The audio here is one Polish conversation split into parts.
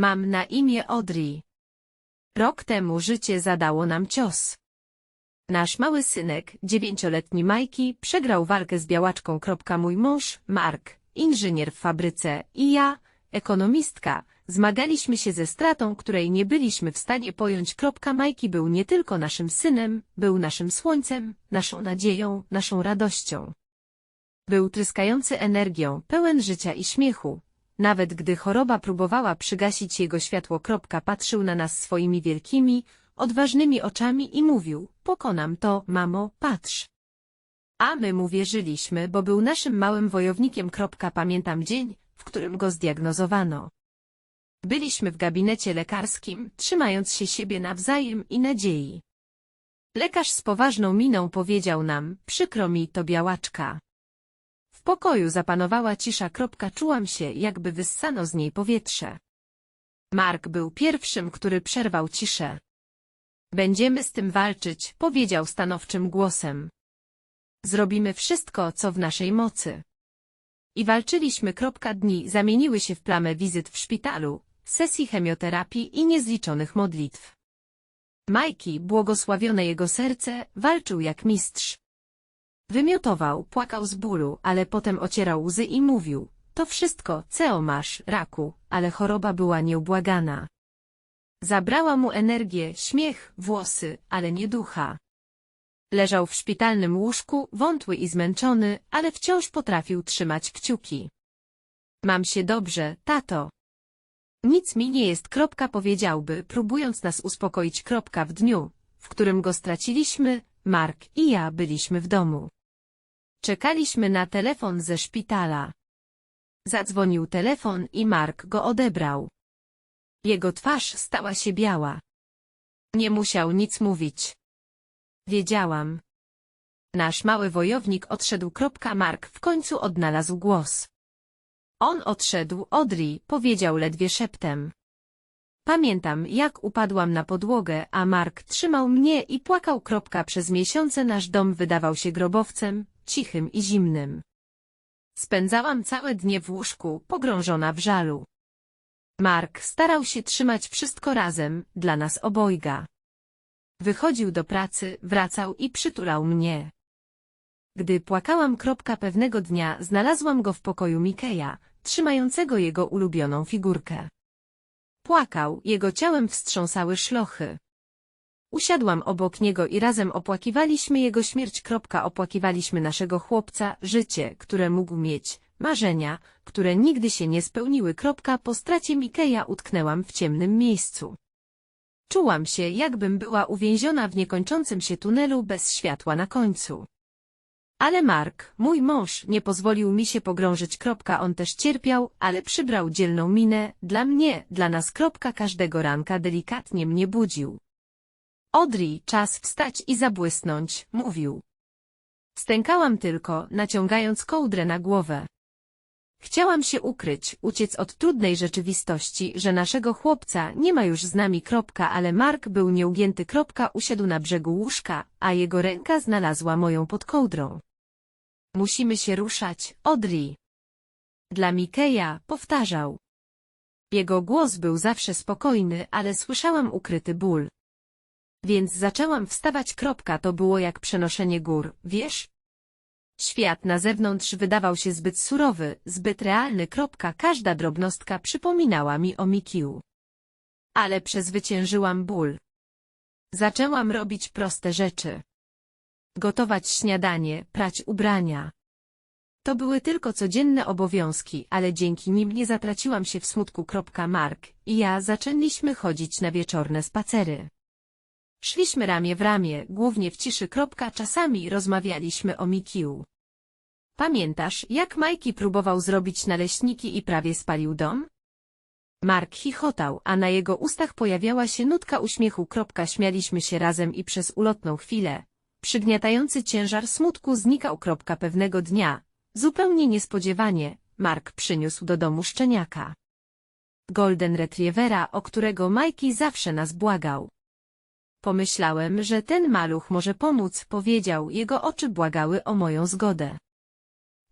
Mam na imię Audrey. Rok temu życie zadało nam cios. Nasz mały synek, dziewięcioletni Majki, przegrał walkę z białaczką. Mój mąż, Mark, inżynier w fabryce i ja, ekonomistka, zmagaliśmy się ze stratą, której nie byliśmy w stanie pojąć. Majki był nie tylko naszym synem, był naszym słońcem, naszą nadzieją, naszą radością. Był tryskający energią, pełen życia i śmiechu. Nawet gdy choroba próbowała przygasić jego światło. Patrzył na nas swoimi wielkimi, odważnymi oczami i mówił, pokonam to, mamo, patrz. A my mu wierzyliśmy, bo był naszym małym wojownikiem. Pamiętam dzień, w którym go zdiagnozowano. Byliśmy w gabinecie lekarskim, trzymając się siebie nawzajem i nadziei. Lekarz z poważną miną powiedział nam, przykro mi to białaczka. W pokoju zapanowała cisza. Czułam się, jakby wyssano z niej powietrze. Mark był pierwszym, który przerwał ciszę. Będziemy z tym walczyć, powiedział stanowczym głosem. Zrobimy wszystko, co w naszej mocy. I walczyliśmy. Dni zamieniły się w plamę wizyt w szpitalu, sesji chemioterapii i niezliczonych modlitw. Majki, błogosławione jego serce, walczył jak mistrz. Wymiotował, płakał z bólu, ale potem ocierał łzy i mówił, to wszystko, co masz, raku, ale choroba była nieubłagana. Zabrała mu energię, śmiech, włosy, ale nie ducha. Leżał w szpitalnym łóżku, wątły i zmęczony, ale wciąż potrafił trzymać kciuki. Mam się dobrze, tato. Nic mi nie jest, kropka powiedziałby, próbując nas uspokoić. Kropka w dniu, w którym go straciliśmy, Mark i ja byliśmy w domu. Czekaliśmy na telefon ze szpitala. Zadzwonił telefon i Mark go odebrał. Jego twarz stała się biała. Nie musiał nic mówić. Wiedziałam. Nasz mały wojownik odszedł. Mark w końcu odnalazł głos. On odszedł, Audrey, powiedział ledwie szeptem. Pamiętam, jak upadłam na podłogę, a Mark trzymał mnie i płakał. Przez miesiące nasz dom wydawał się grobowcem, cichym i zimnym. Spędzałam całe dnie w łóżku, pogrążona w żalu. Mark starał się trzymać wszystko razem, dla nas obojga. Wychodził do pracy, wracał i przytulał mnie. Gdy płakałam kropka pewnego dnia, znalazłam go w pokoju Mikeja, trzymającego jego ulubioną figurkę. Płakał, jego ciałem wstrząsały szlochy. Usiadłam obok niego i razem opłakiwaliśmy jego śmierć. Opłakiwaliśmy naszego chłopca, życie, które mógł mieć, marzenia, które nigdy się nie spełniły. Po stracie Mikeja utknęłam w ciemnym miejscu. Czułam się, jakbym była uwięziona w niekończącym się tunelu bez światła na końcu. Ale Mark, mój mąż, nie pozwolił mi się pogrążyć. On też cierpiał, ale przybrał dzielną minę, dla mnie, dla nas. Każdego ranka delikatnie mnie budził. Audrey, czas wstać i zabłysnąć, mówił. Stękałam tylko, naciągając kołdrę na głowę. Chciałam się ukryć, uciec od trudnej rzeczywistości, że naszego chłopca nie ma już z nami. Kropka, ale Mark był nieugięty. Kropka, usiadł na brzegu łóżka, a jego ręka znalazła moją pod kołdrą. Musimy się ruszać, Audrey. Dla Mikeja, powtarzał. Jego głos był zawsze spokojny, ale słyszałam ukryty ból. Więc zaczęłam wstawać. Kropka, to było jak przenoszenie gór, wiesz? Świat na zewnątrz wydawał się zbyt surowy, zbyt realny. Kropka, każda drobnostka przypominała mi o Mikiu. Ale przezwyciężyłam ból. Zaczęłam robić proste rzeczy. Gotować śniadanie, prać ubrania. To były tylko codzienne obowiązki, ale dzięki nim nie zatraciłam się w smutku. Mark i ja zaczęliśmy chodzić na wieczorne spacery. Szliśmy ramię w ramię, głównie w ciszy. Czasami rozmawialiśmy o Mikiu. Pamiętasz, jak Majki próbował zrobić naleśniki i prawie spalił dom? Mark chichotał, a na jego ustach pojawiała się nutka uśmiechu. Śmialiśmy się razem i przez ulotną chwilę. Przygniatający ciężar smutku znikał. Pewnego dnia, zupełnie niespodziewanie, Mark przyniósł do domu szczeniaka. Golden Retrievera, o którego Majki zawsze nas błagał. Pomyślałem, że ten maluch może pomóc, powiedział, jego oczy błagały o moją zgodę.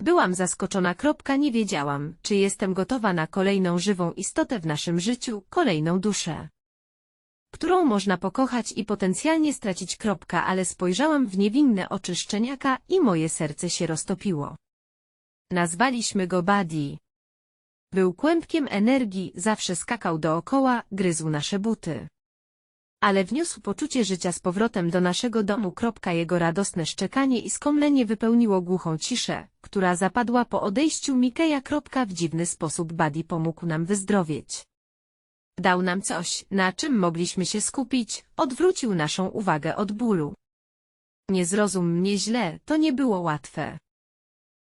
Byłam zaskoczona. Kropka, nie wiedziałam, czy jestem gotowa na kolejną żywą istotę w naszym życiu, kolejną duszę, którą można pokochać i potencjalnie stracić. Kropka, ale spojrzałam w niewinne oczy szczeniaka i moje serce się roztopiło. Nazwaliśmy go Buddy. Był kłębkiem energii, zawsze skakał dookoła, gryzł nasze buty. Ale wniósł poczucie życia z powrotem do naszego domu. Jego radosne szczekanie i skomlenie wypełniło głuchą ciszę, która zapadła po odejściu Mikeja. W dziwny sposób Buddy pomógł nam wyzdrowieć. Dał nam coś, na czym mogliśmy się skupić, odwrócił naszą uwagę od bólu. Nie zrozum mnie źle, to nie było łatwe.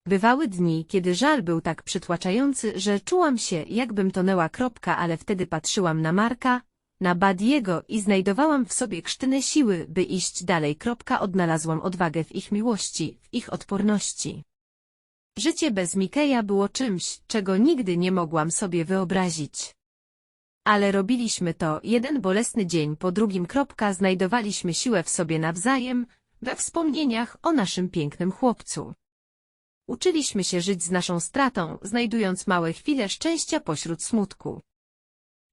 Bywały dni, kiedy żal był tak przytłaczający, że czułam się, jakbym tonęła. Kropka, ale wtedy patrzyłam na Marka, na Badiego i znajdowałam w sobie krztynę siły, by iść dalej. Odnalazłam odwagę w ich miłości, w ich odporności. Życie bez Mikeja było czymś, czego nigdy nie mogłam sobie wyobrazić. Ale robiliśmy to jeden bolesny dzień po drugim. Znajdowaliśmy siłę w sobie nawzajem, we wspomnieniach o naszym pięknym chłopcu. Uczyliśmy się żyć z naszą stratą, znajdując małe chwile szczęścia pośród smutku.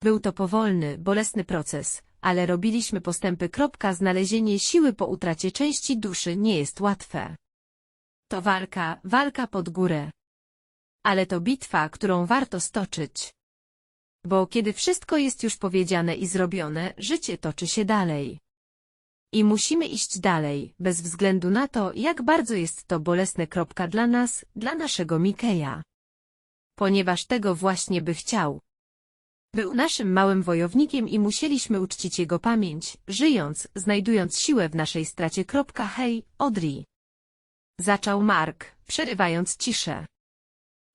Był to powolny, bolesny proces, ale robiliśmy postępy. Znalezienie siły po utracie części duszy nie jest łatwe. To walka, walka pod górę. Ale to bitwa, którą warto stoczyć. Bo kiedy wszystko jest już powiedziane i zrobione, życie toczy się dalej. I musimy iść dalej, bez względu na to, jak bardzo jest to bolesne. Kropka dla nas, dla naszego Mikeja. Ponieważ tego właśnie by chciał. Był naszym małym wojownikiem i musieliśmy uczcić jego pamięć, żyjąc, znajdując siłę w naszej stracie. Hej, Audrey. Zaczął Mark, przerywając ciszę.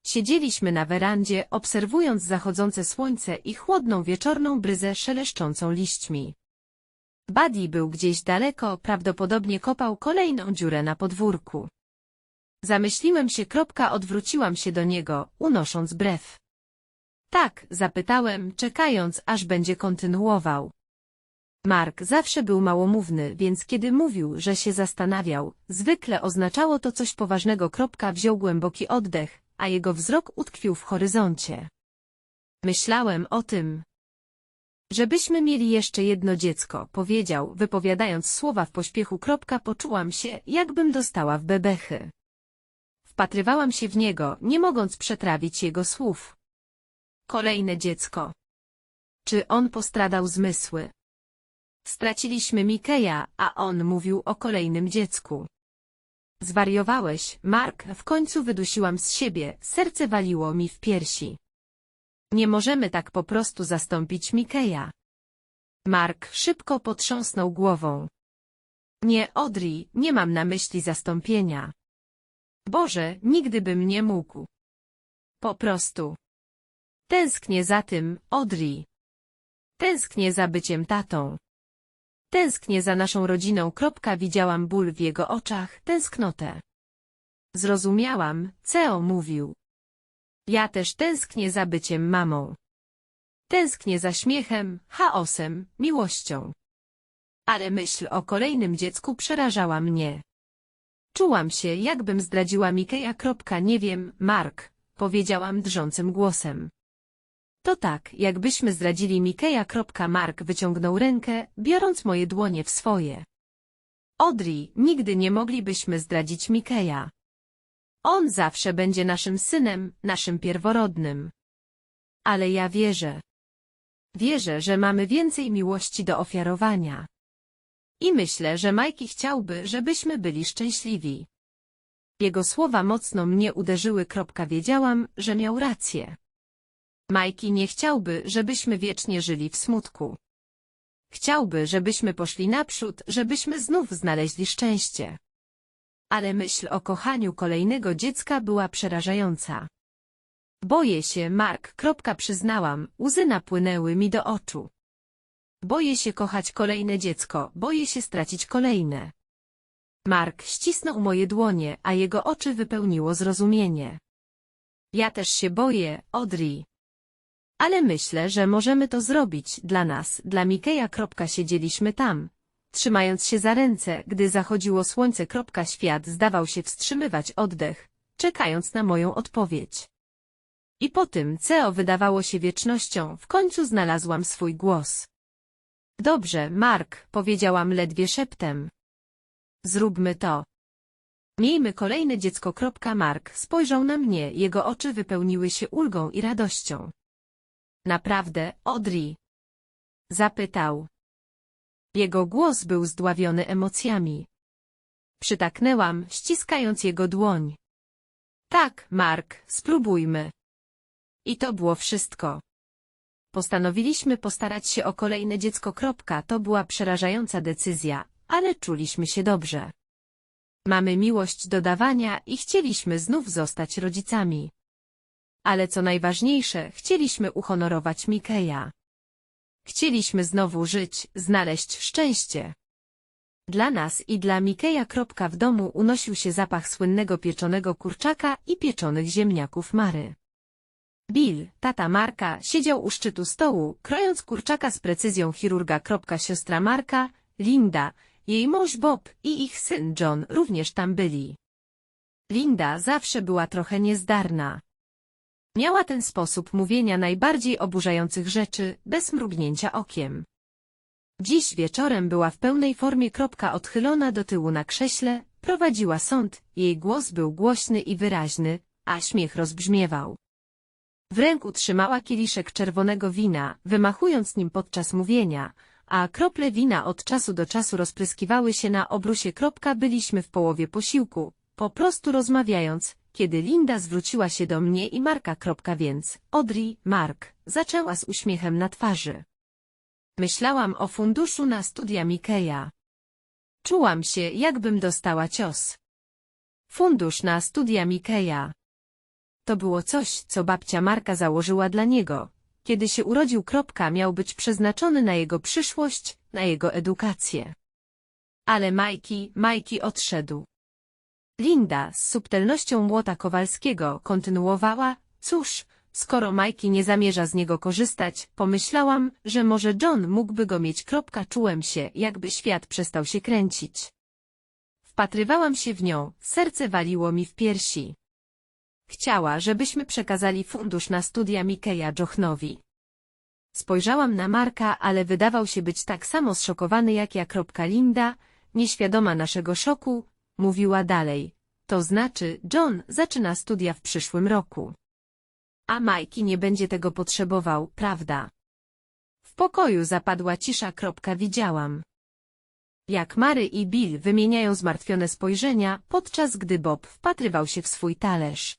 Siedzieliśmy na werandzie, obserwując zachodzące słońce i chłodną wieczorną bryzę szeleszczącą liśćmi. Buddy był gdzieś daleko, prawdopodobnie kopał kolejną dziurę na podwórku. Zamyśliłem się. Odwróciłam się do niego, unosząc brew. Tak, zapytałem, czekając, aż będzie kontynuował. Mark zawsze był małomówny, więc kiedy mówił, że się zastanawiał, zwykle oznaczało to coś poważnego. Kropka wziął głęboki oddech, a jego wzrok utkwił w horyzoncie. Myślałem o tym, żebyśmy mieli jeszcze jedno dziecko, powiedział, wypowiadając słowa w pośpiechu. Kropka, poczułam się, jakbym dostała w bebechy. Wpatrywałam się w niego, nie mogąc przetrawić jego słów. Kolejne dziecko. Czy on postradał zmysły? Straciliśmy Mikeja, a on mówił o kolejnym dziecku. Zwariowałeś, Mark, w końcu wydusiłam z siebie, serce waliło mi w piersi. Nie możemy tak po prostu zastąpić Mikeja. Mark szybko potrząsnął głową. Nie, Audrey, nie mam na myśli zastąpienia. Boże, nigdy bym nie mógł. Po prostu. Tęsknię za tym, Audrey. Tęsknię za byciem tatą. Tęsknię za naszą rodziną. Widziałam ból w jego oczach, tęsknotę. Zrozumiałam, Ceo mówił. Ja też tęsknię za byciem mamą. Tęsknię za śmiechem, chaosem, miłością. Ale myśl o kolejnym dziecku przerażała mnie. Czułam się, jakbym zdradziła Mikeja. Nie wiem, Mark, powiedziałam drżącym głosem. To tak, jakbyśmy zdradzili Mikeja. Mark wyciągnął rękę, biorąc moje dłonie w swoje. Audrey, nigdy nie moglibyśmy zdradzić Mikeja. On zawsze będzie naszym synem, naszym pierworodnym. Ale ja wierzę. Wierzę, że mamy więcej miłości do ofiarowania. I myślę, że Majki chciałby, żebyśmy byli szczęśliwi. Jego słowa mocno mnie uderzyły. Wiedziałam, że miał rację. Majki nie chciałby, żebyśmy wiecznie żyli w smutku. Chciałby, żebyśmy poszli naprzód, żebyśmy znów znaleźli szczęście. Ale myśl o kochaniu kolejnego dziecka była przerażająca. Boję się, Mark. Przyznałam, łzy napłynęły mi do oczu. Boję się kochać kolejne dziecko, boję się stracić kolejne. Mark ścisnął moje dłonie, a jego oczy wypełniło zrozumienie. Ja też się boję, Audrey. Ale myślę, że możemy to zrobić dla nas, dla Mikeja. Siedzieliśmy tam, trzymając się za ręce, gdy zachodziło słońce. Świat zdawał się wstrzymywać oddech, czekając na moją odpowiedź. I po tym, co wydawało się wiecznością, w końcu znalazłam swój głos. Dobrze, Mark, powiedziałam ledwie szeptem. Zróbmy to. Miejmy kolejne dziecko. Mark spojrzał na mnie, jego oczy wypełniły się ulgą i radością. Naprawdę, Audrey? Zapytał. Jego głos był zdławiony emocjami. Przytaknęłam, ściskając jego dłoń. Tak, Mark, spróbujmy. I to było wszystko. Postanowiliśmy postarać się o kolejne dziecko. Kropka, to była przerażająca decyzja, ale czuliśmy się dobrze. Mamy miłość do dawania i chcieliśmy znów zostać rodzicami. Ale co najważniejsze, chcieliśmy uhonorować Mikeja. Chcieliśmy znowu żyć, znaleźć szczęście. Dla nas i dla Mikeja. W domu unosił się zapach słynnego pieczonego kurczaka i pieczonych ziemniaków Mary. Bill, tata Marka, siedział u szczytu stołu, krojąc kurczaka z precyzją chirurga. Siostra Marka, Linda, jej mąż Bob i ich syn John również tam byli. Linda zawsze była trochę niezdarna. Miała ten sposób mówienia najbardziej oburzających rzeczy, bez mrugnięcia okiem. Dziś wieczorem była w pełnej formie. Kropka odchylona do tyłu na krześle, prowadziła sąd, jej głos był głośny i wyraźny, a śmiech rozbrzmiewał. W ręku trzymała kieliszek czerwonego wina, wymachując nim podczas mówienia, a krople wina od czasu do czasu rozpryskiwały się na obrusie. Kropka byliśmy w połowie posiłku, po prostu rozmawiając, kiedy Linda zwróciła się do mnie i Marka. Więc, Audrey, Mark, zaczęła z uśmiechem na twarzy. Myślałam o funduszu na studia Mikeja. Czułam się, jakbym dostała cios. Fundusz na studia Mikeja. To było coś, co babcia Marka założyła dla niego. Kiedy się urodził. Miał być przeznaczony na jego przyszłość, na jego edukację. Ale Majki, Majki odszedł. Linda z subtelnością młota Kowalskiego kontynuowała, cóż, skoro Majki nie zamierza z niego korzystać, pomyślałam, że może John mógłby go mieć. Czułem się, jakby świat przestał się kręcić. Wpatrywałam się w nią, serce waliło mi w piersi. Chciała, żebyśmy przekazali fundusz na studia Mikeja Jochnowi. Spojrzałam na Marka, ale wydawał się być tak samo zszokowany jak ja. Linda, nieświadoma naszego szoku, mówiła dalej. To znaczy, John zaczyna studia w przyszłym roku. A Majki nie będzie tego potrzebował, prawda? W pokoju zapadła cisza. Widziałam. Jak Mary i Bill wymieniają zmartwione spojrzenia, podczas gdy Bob wpatrywał się w swój talerz.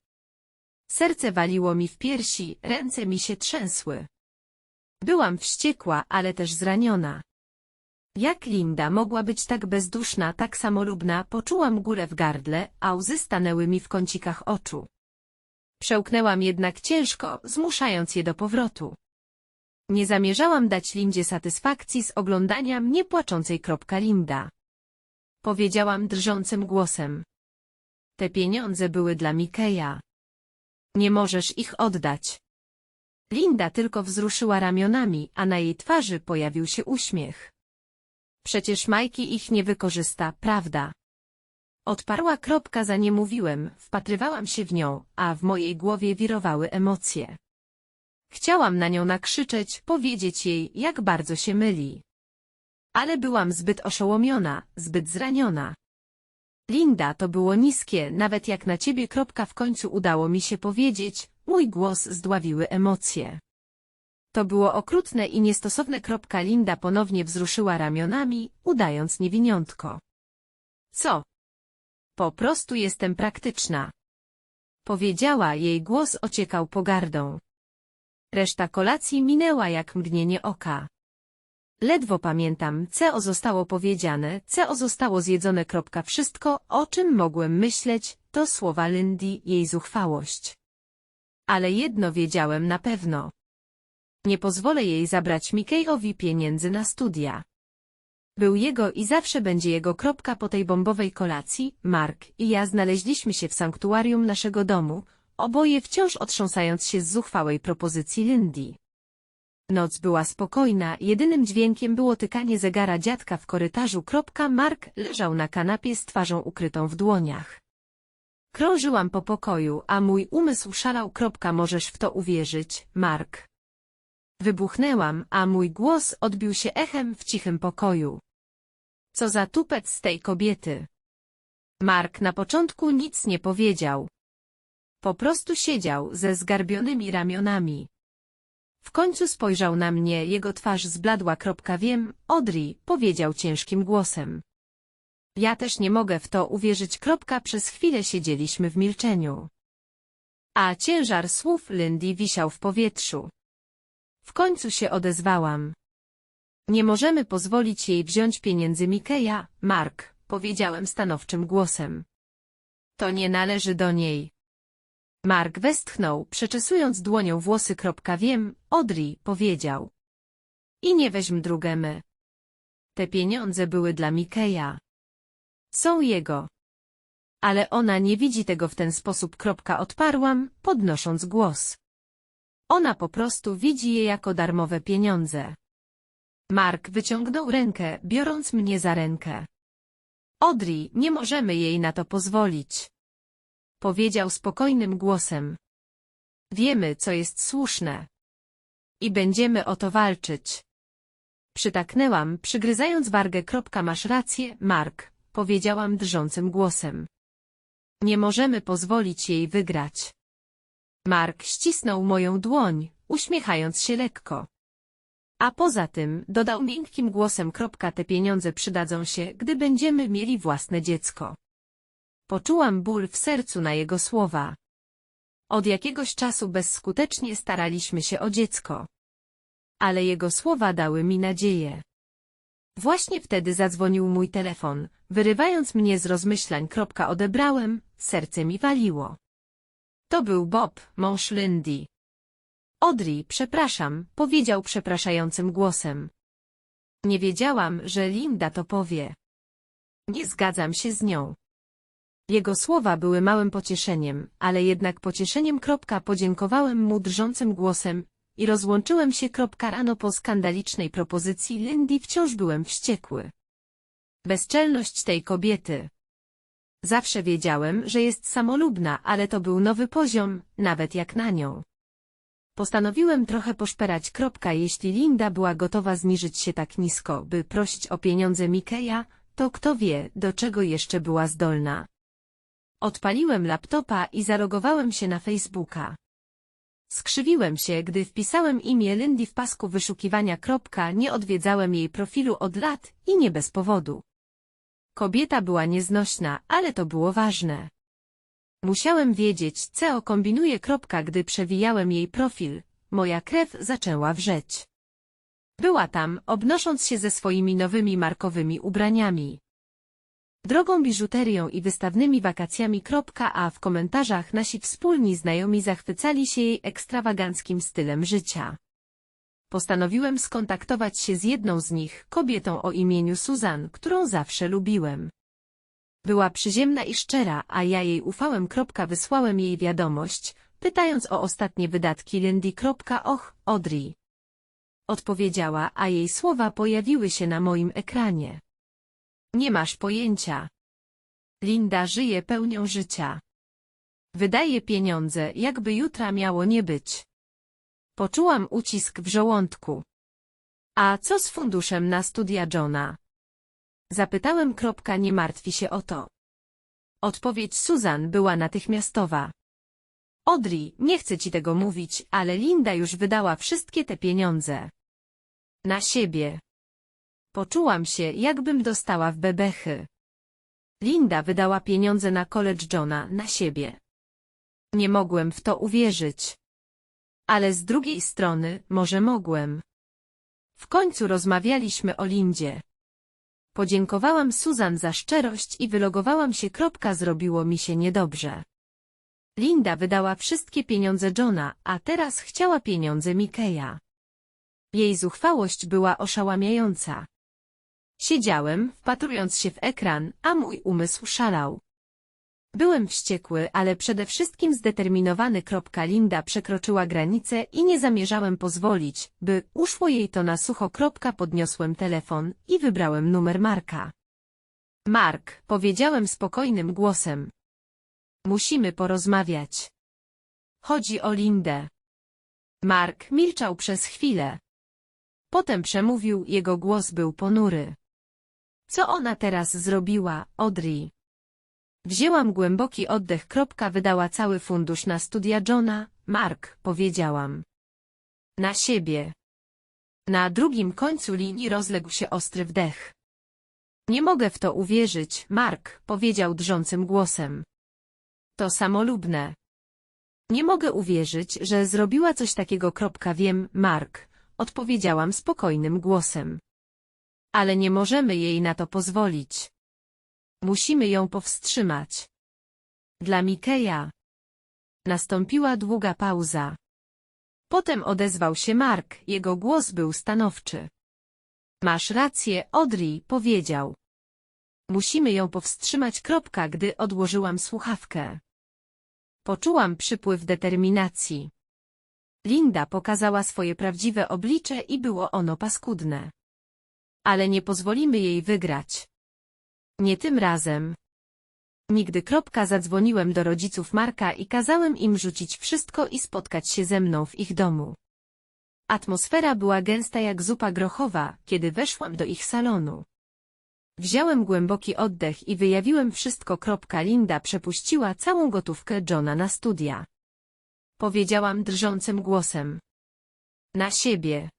Serce waliło mi w piersi, ręce mi się trzęsły. Byłam wściekła, ale też zraniona. Jak Linda mogła być tak bezduszna, tak samolubna, poczułam górę w gardle, a łzy stanęły mi w kącikach oczu. Przełknęłam jednak ciężko, zmuszając je do powrotu. Nie zamierzałam dać Lindzie satysfakcji z oglądania mnie płaczącej. Linda. Powiedziałam drżącym głosem. Te pieniądze były dla Mikeja. Nie możesz ich oddać. Linda tylko wzruszyła ramionami, a na jej twarzy pojawił się uśmiech. Przecież Majki ich nie wykorzysta, prawda? Odparła kropka za nie mówiłem, wpatrywałam się w nią, a w mojej głowie wirowały emocje. Chciałam na nią nakrzyczeć, powiedzieć jej, jak bardzo się myli. Ale byłam zbyt oszołomiona, zbyt zraniona. Linda, to było niskie, nawet jak na ciebie kropka w końcu udało mi się powiedzieć, mój głos zdławiły emocje. To było okrutne i niestosowne. Linda ponownie wzruszyła ramionami, udając niewiniątko. Co? Po prostu jestem praktyczna. Powiedziała, jej głos ociekał pogardą. Reszta kolacji minęła jak mgnienie oka. Ledwo pamiętam, co zostało powiedziane, co zostało zjedzone. Wszystko, o czym mogłem myśleć, to słowa Lindy, jej zuchwałość. Ale jedno wiedziałem na pewno. Nie pozwolę jej zabrać Mikejowi pieniędzy na studia. Był jego i zawsze będzie jego. Kropka po tej bombowej kolacji, Mark i ja znaleźliśmy się w sanktuarium naszego domu, oboje wciąż otrząsając się z zuchwałej propozycji Lindy. Noc była spokojna, jedynym dźwiękiem było tykanie zegara dziadka w korytarzu. Mark leżał na kanapie z twarzą ukrytą w dłoniach. Krążyłam po pokoju, a mój umysł szalał. Możesz w to uwierzyć, Mark. Wybuchnęłam, a mój głos odbił się echem w cichym pokoju. Co za tupet z tej kobiety. Mark na początku nic nie powiedział. Po prostu siedział ze zgarbionymi ramionami. W końcu spojrzał na mnie, jego twarz zbladła. Wiem, Audrey, powiedział ciężkim głosem. Ja też nie mogę w to uwierzyć. Przez chwilę siedzieliśmy w milczeniu. A ciężar słów Lindy wisiał w powietrzu. W końcu się odezwałam. Nie możemy pozwolić jej wziąć pieniędzy Mikeja, Mark, powiedziałem stanowczym głosem. To nie należy do niej. Mark westchnął, przeczesując dłonią włosy. Wiem, Audrey, powiedział. I nie weźm drugemy. Te pieniądze były dla Mikeja. Są jego. Ale ona nie widzi tego w ten sposób. Odparłam, podnosząc głos. Ona po prostu widzi je jako darmowe pieniądze. Mark wyciągnął rękę, biorąc mnie za rękę. Audrey, nie możemy jej na to pozwolić. Powiedział spokojnym głosem. Wiemy, co jest słuszne. I będziemy o to walczyć. Przytaknęłam, przygryzając wargę. Masz rację, Mark, powiedziałam drżącym głosem. Nie możemy pozwolić jej wygrać. Mark ścisnął moją dłoń, uśmiechając się lekko. A poza tym, dodał miękkim głosem, te pieniądze przydadzą się, gdy będziemy mieli własne dziecko. Poczułam ból w sercu na jego słowa. Od jakiegoś czasu bezskutecznie staraliśmy się o dziecko. Ale jego słowa dały mi nadzieję. Właśnie wtedy zadzwonił mój telefon, wyrywając mnie z rozmyślań. Odebrałem, serce mi waliło. To był Bob, mąż Lindy. Audrey, przepraszam, powiedział przepraszającym głosem. Nie wiedziałam, że Linda to powie. Nie zgadzam się z nią. Jego słowa były małym pocieszeniem, ale jednak pocieszeniem. Podziękowałem mu drżącym głosem i rozłączyłem się. Rano po skandalicznej propozycji Lindy wciąż byłem wściekły. Bezczelność tej kobiety. Zawsze wiedziałem, że jest samolubna, ale to był nowy poziom, nawet jak na nią. Postanowiłem trochę poszperać. Kropka, jeśli Linda była gotowa zniżyć się tak nisko, by prosić o pieniądze Mikeja, to kto wie, do czego jeszcze była zdolna. Odpaliłem laptopa i zalogowałem się na Facebooka. Skrzywiłem się, gdy wpisałem imię Lindy w pasku wyszukiwania. Kropka, nie odwiedzałem jej profilu od lat i nie bez powodu. Kobieta była nieznośna, ale to było ważne. Musiałem wiedzieć, co kombinuje. Kropka, gdy przewijałem jej profil, moja krew zaczęła wrzeć. Była tam, obnosząc się ze swoimi nowymi markowymi ubraniami. Drogą biżuterią i wystawnymi wakacjami. A w komentarzach nasi wspólni znajomi zachwycali się jej ekstrawaganckim stylem życia. Postanowiłem skontaktować się z jedną z nich, kobietą o imieniu Susan, którą zawsze lubiłem. Była przyziemna i szczera, a ja jej ufałem. Wysłałem jej wiadomość, pytając o ostatnie wydatki Lindy. Och, Audrey. Odpowiedziała, a jej słowa pojawiły się na moim ekranie. Nie masz pojęcia. Linda żyje pełnią życia. Wydaje pieniądze, jakby jutra miało nie być. Poczułam ucisk w żołądku. A co z funduszem na studia Johna? Zapytałem. Kropka, nie martwi się o to. Odpowiedź Susan była natychmiastowa. Audrey, nie chcę ci tego mówić, ale Linda już wydała wszystkie te pieniądze. Na siebie. Poczułam się, jakbym dostała w bebechy. Linda wydała pieniądze na college Johna, na siebie. Nie mogłem w to uwierzyć. Ale z drugiej strony, może mogłem. W końcu rozmawialiśmy o Lindzie. Podziękowałam Susan za szczerość i wylogowałam się. Kropka, zrobiło mi się niedobrze. Linda wydała wszystkie pieniądze Johna, a teraz chciała pieniądze Mikeja. Jej zuchwałość była oszałamiająca. Siedziałem, wpatrując się w ekran, a mój umysł szalał. Byłem wściekły, ale przede wszystkim zdeterminowany. Linda przekroczyła granicę i nie zamierzałem pozwolić, by uszło jej to na sucho. Podniosłem telefon i wybrałem numer Marka. Mark, powiedziałem spokojnym głosem. Musimy porozmawiać. Chodzi o Lindę. Mark milczał przez chwilę. Potem przemówił, jego głos był ponury. Co ona teraz zrobiła, Audrey? Wzięłam głęboki oddech. Wydała cały fundusz na studia Johna, Mark, powiedziałam. Na siebie. Na drugim końcu linii rozległ się ostry wdech. Nie mogę w to uwierzyć, Mark, powiedział drżącym głosem. To samolubne. Nie mogę uwierzyć, że zrobiła coś takiego. Wiem, Mark, odpowiedziałam spokojnym głosem. Ale nie możemy jej na to pozwolić. Musimy ją powstrzymać. Dla Mikeja. Nastąpiła długa pauza. Potem odezwał się Mark, jego głos był stanowczy. Masz rację, Audrey, powiedział. Musimy ją powstrzymać. Kropka, gdy odłożyłam słuchawkę. Poczułam przypływ determinacji. Linda pokazała swoje prawdziwe oblicze i było ono paskudne. Ale nie pozwolimy jej wygrać. Nie tym razem. Nigdy. Kropka zadzwoniłem do rodziców Marka i kazałem im rzucić wszystko i spotkać się ze mną w ich domu. Atmosfera była gęsta jak zupa grochowa, kiedy weszłam do ich salonu. Wziąłem głęboki oddech i wyjawiłem wszystko. Kropka Linda przepuściła całą gotówkę Johna na studia. Powiedziałam drżącym głosem. Na siebie.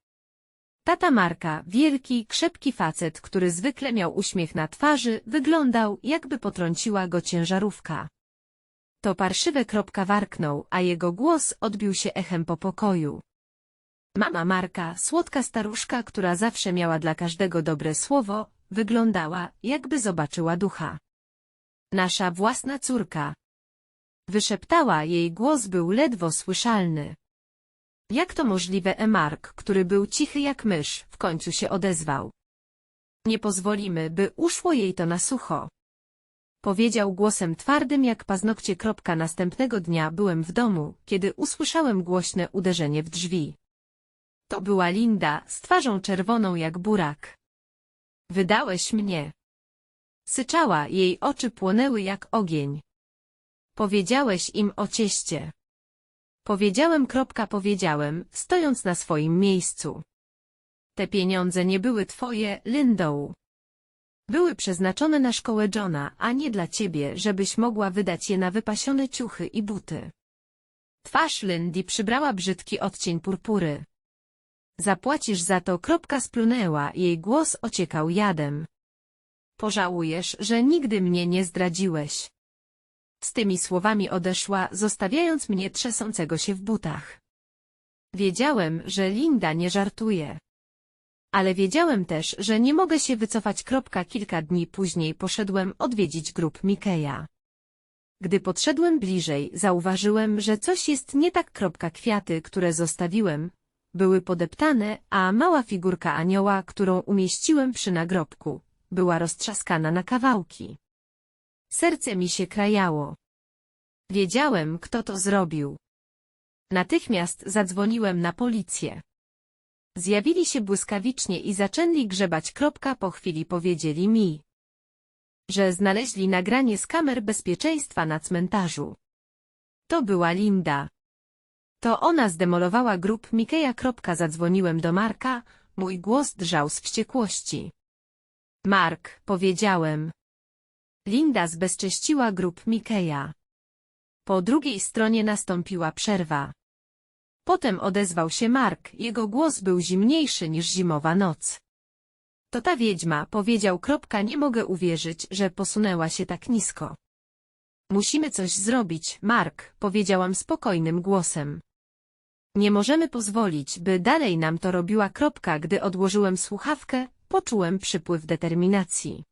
Tata Marka, wielki, krzepki facet, który zwykle miał uśmiech na twarzy, wyglądał, jakby potrąciła go ciężarówka. To parszywe kropka warknął, a jego głos odbił się echem po pokoju. Mama Marka, słodka staruszka, która zawsze miała dla każdego dobre słowo, wyglądała, jakby zobaczyła ducha. Nasza własna córka. Wyszeptała, jej głos był ledwo słyszalny. Jak to możliwe Emark, który był cichy jak mysz, w końcu się odezwał. Nie pozwolimy, by uszło jej to na sucho. Powiedział głosem twardym jak paznokcie. Następnego dnia byłem w domu, kiedy usłyszałem głośne uderzenie w drzwi. To była Linda, z twarzą czerwoną jak burak. Wydałeś mnie. Syczała, jej oczy płonęły jak ogień. Powiedziałeś im o cieście. Powiedziałem kropka powiedziałem, stojąc na swoim miejscu. Te pieniądze nie były twoje, Lindow. Były przeznaczone na szkołę Johna, a nie dla ciebie, żebyś mogła wydać je na wypasione ciuchy i buty. Twarz Lindy przybrała brzydki odcień purpury. Zapłacisz za to, kropka splunęła, jej głos ociekał jadem. Pożałujesz, że nigdy mnie nie zdradziłeś. Z tymi słowami odeszła, zostawiając mnie trzęsącego się w butach. Wiedziałem, że Linda nie żartuje. Ale wiedziałem też, że nie mogę się wycofać. Kilka dni później poszedłem odwiedzić grup Mikeja. Gdy podszedłem bliżej, zauważyłem, że coś jest nie tak. Kwiaty, które zostawiłem, były podeptane, a mała figurka anioła, którą umieściłem przy nagrobku, była roztrzaskana na kawałki. Serce mi się krajało. Wiedziałem, kto to zrobił. Natychmiast zadzwoniłem na policję. Zjawili się błyskawicznie i zaczęli grzebać. Kropka po chwili powiedzieli mi, że znaleźli nagranie z kamer bezpieczeństwa na cmentarzu. To była Linda. To ona zdemolowała grób Mikeja. Zadzwoniłem do Marka, mój głos drżał z wściekłości. Mark, powiedziałem. Linda zbezcześciła grób Mikeja. Po drugiej stronie nastąpiła przerwa. Potem odezwał się Mark, jego głos był zimniejszy niż zimowa noc. To ta wiedźma, powiedział. Kropka, nie mogę uwierzyć, że posunęła się tak nisko. Musimy coś zrobić, Mark, powiedziałam spokojnym głosem. Nie możemy pozwolić, by dalej nam to robiła. Kropka, gdy odłożyłem słuchawkę, poczułem przypływ determinacji.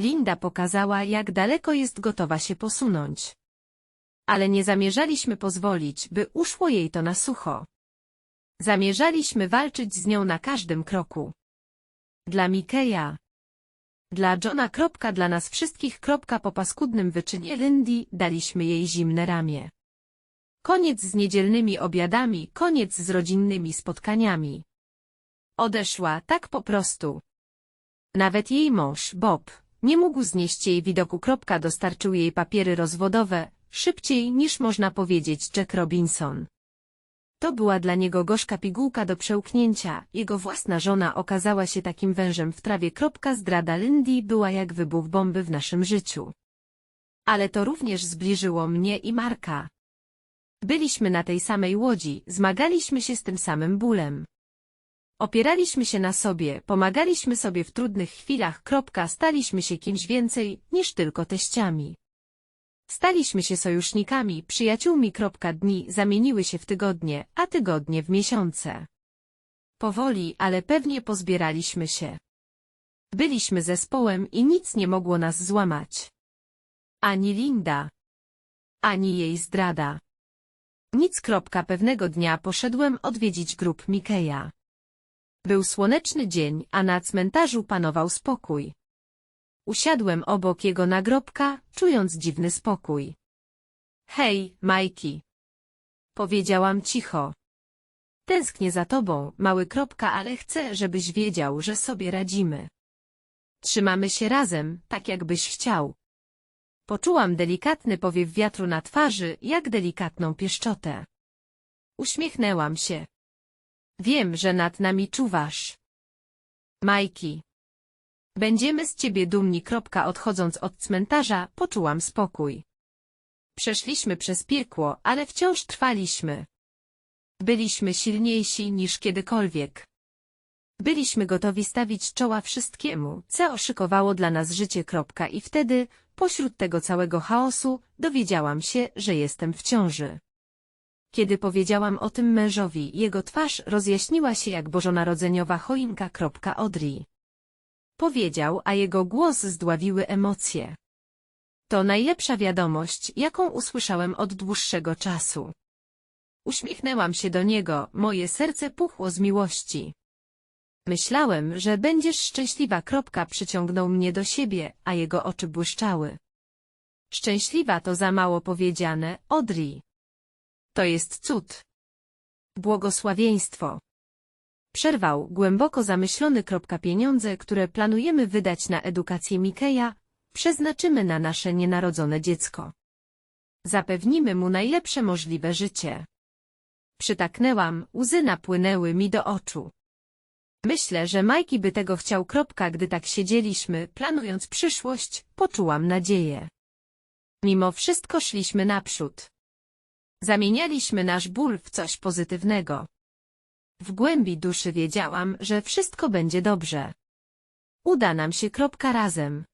Linda pokazała, jak daleko jest gotowa się posunąć. Ale nie zamierzaliśmy pozwolić, by uszło jej to na sucho. Zamierzaliśmy walczyć z nią na każdym kroku. Dla Mikeja. Dla Johna. Kropka, dla nas wszystkich. Kropka, po paskudnym wyczynie Lindy daliśmy jej zimne ramię. Koniec z niedzielnymi obiadami, koniec z rodzinnymi spotkaniami. Odeszła tak po prostu. Nawet jej mąż, Bob, nie mógł znieść jej widoku. Dostarczył jej papiery rozwodowe, szybciej niż można powiedzieć Jack Robinson. To była dla niego gorzka pigułka do przełknięcia, jego własna żona okazała się takim wężem w trawie. Zdrada Lindy była jak wybuch bomby w naszym życiu. Ale to również zbliżyło mnie i Marka. Byliśmy na tej samej łodzi, zmagaliśmy się z tym samym bólem. Opieraliśmy się na sobie, pomagaliśmy sobie w trudnych chwilach. Kropka, staliśmy się kimś więcej niż tylko teściami. Staliśmy się sojusznikami, przyjaciółmi. Kropka, dni zamieniły się w tygodnie, a tygodnie w miesiące. Powoli, ale pewnie pozbieraliśmy się. Byliśmy zespołem i nic nie mogło nas złamać. Ani Linda, ani jej zdrada. Nic. Kropka, pewnego dnia poszedłem odwiedzić grób Mikeja. Był słoneczny dzień, a na cmentarzu panował spokój. Usiadłem obok jego nagrobka, czując dziwny spokój. Hej, Majki. Powiedziałam cicho. Tęsknię za tobą, mały kropka, ale chcę, żebyś wiedział, że sobie radzimy. Trzymamy się razem, tak jakbyś chciał. Poczułam delikatny powiew wiatru na twarzy, jak delikatną pieszczotę. Uśmiechnęłam się. Wiem, że nad nami czuwasz. Majki. Będziemy z ciebie dumni. Odchodząc od cmentarza, poczułam spokój. Przeszliśmy przez piekło, ale wciąż trwaliśmy. Byliśmy silniejsi niż kiedykolwiek. Byliśmy gotowi stawić czoła wszystkiemu, co oszykowało dla nas życie. I wtedy, pośród tego całego chaosu, dowiedziałam się, że jestem w ciąży. Kiedy powiedziałam o tym mężowi, jego twarz rozjaśniła się jak bożonarodzeniowa choinka. Audrey. Powiedział, a jego głos zdławiły emocje. To najlepsza wiadomość, jaką usłyszałem od dłuższego czasu. Uśmiechnęłam się do niego, moje serce puchło z miłości. Myślałem, że będziesz szczęśliwa. Przyciągnął mnie do siebie, a jego oczy błyszczały. Szczęśliwa to za mało powiedziane, Audrey. To jest cud. Błogosławieństwo. Przerwał, głęboko zamyślony. Pieniądze, które planujemy wydać na edukację Mikeja, przeznaczymy na nasze nienarodzone dziecko. Zapewnimy mu najlepsze możliwe życie. Przytaknęłam, łzy napłynęły mi do oczu. Myślę, że Majki by tego chciał. Gdy tak siedzieliśmy, planując przyszłość, poczułam nadzieję. Mimo wszystko szliśmy naprzód. Zamienialiśmy nasz ból w coś pozytywnego. W głębi duszy wiedziałam, że wszystko będzie dobrze. Uda nam się kropka razem.